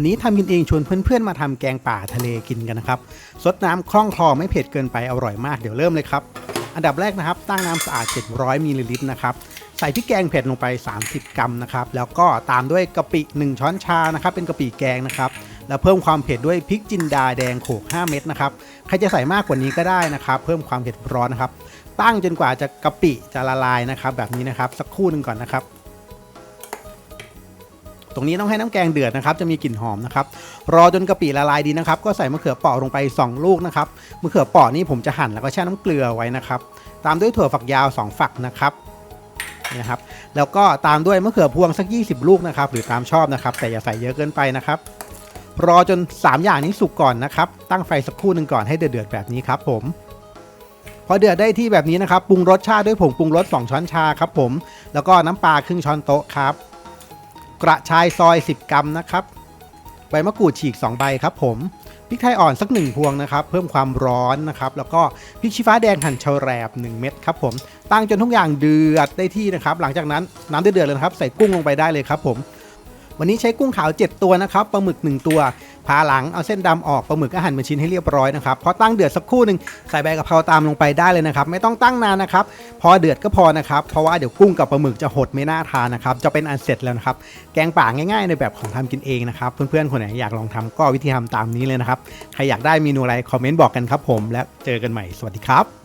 วันนี้ทำกินเองชวนเพื่อนๆมาทำแกงป่าทะเลกินกันนะครับซดน้ำคล่องคลอไม่เผ็ดเกินไปอร่อยมากเดี๋ยวเริ่มเลยครับ อันดับแรกนะครับ ตั้งน้ำสะอาด 700มิลลิลิตรนะครับใส่พริกแกงเผ็ดลงไป 30 กรัมนะครับแล้วก็ตามด้วยกะปิ 1 ช้อนชานะครับเป็นกะปิแกงนะครับแล้วเพิ่มความเผ็ดด้วยพริกจินดาแดงโขก 5 เม็ดนะครับใครจะใส่มากกว่านี้ก็ได้นะครับเพิ่มความเผ็ดร้อนนะครับตั้งจนกว่าจะกะปิจะละลายนะครับแบบนี้นะครับสักครู่หนึ่งก่อนนะครับ ตรงนี้ต้องให้น้ำแกงเดือดนะครับจะมีกลิ่นหอมนะครับรอจนกะปิละลายดีนะครับก็ใส่มะเขือเปราะลงไป 2 ลูกนะครับมะเขือเปราะนี่ผมจะหั่นแล้วก็แช่น้ำเกลือไว้นะครับตามด้วยถั่วฝักยาว 2 ฝักนะครับนะครับแล้วก็ตามด้วยมะเขือพวงสัก 20 ลูกนะครับหรือตามชอบนะครับ แต่อย่าใส่เยอะเกินไปนะครับรอจน 3 อย่างนี้สุกก่อนนะครับ ตั้งไฟสักครู่หนึ่งก่อนให้เดือดๆแบบนี้ครับผม พอเดือดได้ที่แบบนี้นะครับ ปรุงรสชาติด้วยผงปรุงรส 2 ช้อนชาครับผม แล้วก็น้ำปลาครึ่งช้อนโต๊ะครับ กระชายซอย 10 กรัมนะครับ ใบมะกรูดฉีก 2 ใบครับผมพริกไทยอ่อนสัก1พวงนะครับ เพิ่มความร้อนนะครับ แล้วก็พริกชี้ฟ้าแดงหั่นชะแรบ 1 เม็ดครับผมตั้งจนทุกอย่างเดือดได้ที่นะครับ หลังจากนั้นน้ำเดือดเลยนะครับ ใส่กุ้งลงไปได้เลยครับผม วันนี้ใช้กุ้งขาว 7 ตัวนะครับปลาหมึก 1 ตัวผ่าหลังเอาเส้นดำออกปลาหมึกก็หั่นเป็นชิ้นให้เรียบร้อยนะครับพอตั้งเดือดสักครู่หนึ่งใส่ใบกะเพราตามลงไปได้เลยนะครับ ไม่ต้องตั้งนานนะครับ พอเดือดก็พอนะครับ เพราะว่าเดี๋ยวกุ้งกับปลาหมึกจะหดไม่น่าทานนะครับ จะเป็นอันเสร็จแล้วนะครับ แกงป่าง่ายๆ ในแบบของทำกินเองนะครับ เพื่อนๆคนไหนอยากลองทำก็วิธีทำตามนี้เลยนะครับ ใครอยากได้เมนูอะไรคอมเมนต์บอกกันครับผม และเจอกันใหม่สวัสดีครับ